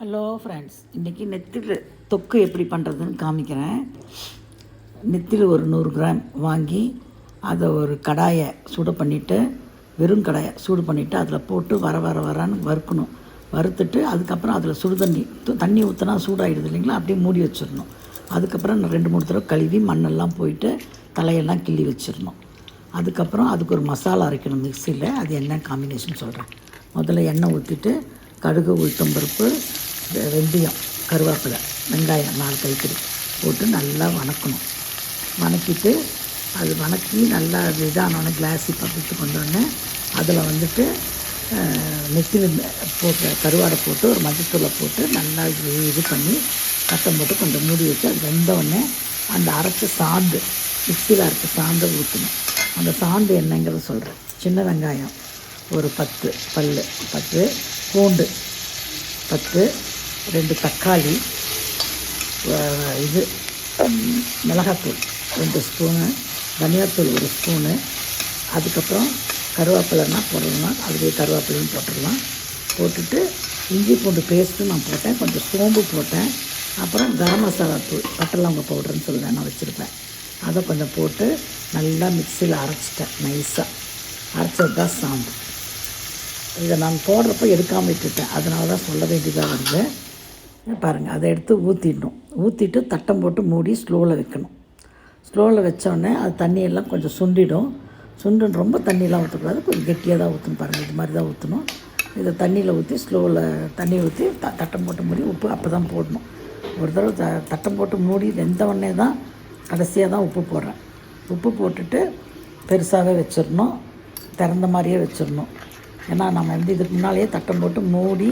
Hello friends இன்றைக்கி நெத்தில் தொக்கு எப்படி பண்ணுறதுன்னு காமிக்கிறேன். நெத்தில் ஒரு நூறு கிராம் வாங்கி அதை ஒரு கடாயை சூடு பண்ணிவிட்டு வெறும் கடாயை சூடு பண்ணிவிட்டு அதில் போட்டு வர வர வரான்னு வறுக்கணும். வறுத்துட்டு அதுக்கப்புறம் அதில் சுடு தண்ணி து- தண்ணி ஊற்றினா சூடாகிடுது இல்லைங்களா? அப்படியே மூடி வச்சிடணும். அதுக்கப்புறம் ரெண்டு மூணு தடவை கழுவி மண்ணெல்லாம் போயிட்டு தலையெல்லாம் கிள்ளி வச்சிடணும். அதுக்கப்புறம் அதுக்கு ஒரு மசாலா அரைக்கணும் மிக்சியில். அது என்ன காம்பினேஷன் சொல்கிறேன் முதல்ல எண்ணெய் ஊற்றிட்டு கடுகு உளுத்தம்பருப்பு வெந்தயம் கருவேப்பிலை வெங்காயம் நாலு கைப்பிடி போட்டு நல்லா வணக்கணும். வணக்கிட்டு அது வணக்கி நல்லா அது இதானோடனே கிளாஸி பக்கத்து கொண்டோடனே அதில் வந்துட்டு நெத்தியில் போட்டு கருவாடை போட்டு ஒரு மஞ்சத்தூளை போட்டு நல்லா இது இது பண்ணி கட்டம் போட்டு கொஞ்சம் மூடி வச்சு அது வெந்தவுடனே அந்த அரைச்ச சாந்து மிக்சியில் அரைச்ச சாந்தை ஊற்றணும் அந்த சாந்து என்னங்கிறத சொல்கிறேன் சின்ன வெங்காயம் ஒரு பத்து பல் பத்து பூண்டு பத்து ரெண்டு தக்காளி இது மிளகாத்தூள் ரெண்டு ஸ்பூனு தனியாத்தூள் ஒரு ஸ்பூனு அதுக்கப்புறம் கருவேப்பிலைன்னா போடலாம். அதுலேயே கருவேப்பிலையும் போட்டுடலாம் போட்டுட்டு இஞ்சி பூண்டு பேஸ்ட்டு நான் போட்டேன். கொஞ்சம் சோம்பு போட்டேன். அப்புறம் கரம் மசாலா தூள் பட்டலவங்க பவுடர்னு சொல்லி நான் வச்சுருப்பேன். அதை கொஞ்சம் போட்டு நல்லா மிக்சியில் அரைச்சிட்டேன் நைஸாக அரைச்சது தான் சாம்பு இதை நான் போடுறப்ப எடுக்காமல் விட்டுட்டேன். அதனால தான் சொல்ல வேண்டியதாக வருது. பாருங்கள் அதை எடுத்து ஊற்றிடணும் ஊற்றிட்டு தட்டம் போட்டு மூடி ஸ்லோவில் வைக்கணும். ஸ்லோவில் வச்சோடனே அது தண்ணியெல்லாம் கொஞ்சம் சுண்டிடும். சுண்டுன்னு ரொம்ப தண்ணியெலாம் ஊற்றக்கூடாது கொஞ்சம் கெட்டியாக தான் ஊற்றணும் பாருங்கள் இது மாதிரி தான் ஊற்றணும் இதை தண்ணியில் ஊற்றி ஸ்லோவில் தண்ணி ஊற்றி த தட்டம் போட்டு மூடி உப்பு அப்போ தான் போடணும். ஒரு தடவை த தட்டம் போட்டு மூடி வெந்த உடனே தான் கடைசியாக தான் உப்பு போடுறேன். உப்பு போட்டுட்டு பெருசாகவே வச்சிடணும். திறந்த மாதிரியே வச்சிடணும். ஏன்னா நம்ம வந்து இதுக்கு முன்னாலேயே தட்டம் போட்டு மூடி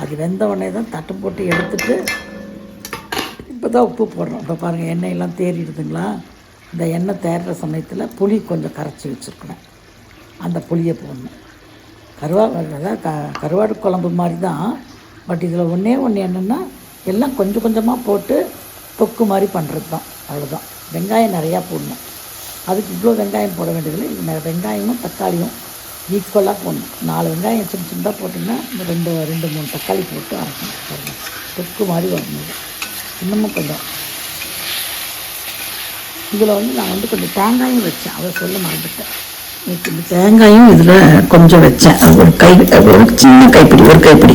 அது வெந்த உடனே தான் தட்டம் போட்டு எடுத்துட்டு இப்போ தான் உப்பு போடுறோம். இப்போ பாருங்கள் எண்ணெயெல்லாம் தேறிடுதுங்களா? இந்த எண்ணெய் தேடுற சமயத்தில் புளி கொஞ்சம் கரைச்சி வச்சுருக்கணும். அந்த புளியை போடணும். கருவா அதாவது க கருவாடு குழம்பு மாதிரி தான் பட் இதில் ஒன்றே ஒன்று என்னென்னா எல்லாம் கொஞ்சம் கொஞ்சமாக போட்டு தொக்கு மாதிரி பண்ணுறது தான் அவ்வளோதான் வெங்காயம் நிறையா போடணும். அதுக்கு இவ்வளோ வெங்காயம் போட வேண்டியதில்லை. வெங்காயமும் தக்காளியும் ஈக்குவலாக போடணும் நாலு வெங்காயம் சின்ன சின்னதாக போட்டிங்கன்னா இந்த ரெண்டு ரெண்டு மூணு தக்காளி போட்டு அரைக்கணும். பாருங்க தொக்கு மாதிரி வரணும். இன்னமும் கொஞ்சம். இதில் வந்து நான் வந்து கொஞ்சம் தேங்காயும் வச்சேன். அதை சொல்ல மறந்துட்டேன். நேற்று தேங்காயும் இதில் கொஞ்சம் வச்சேன். அது ஒரு கை ஒரு சின்ன கைப்பிடி ஒரு கைப்பிடி.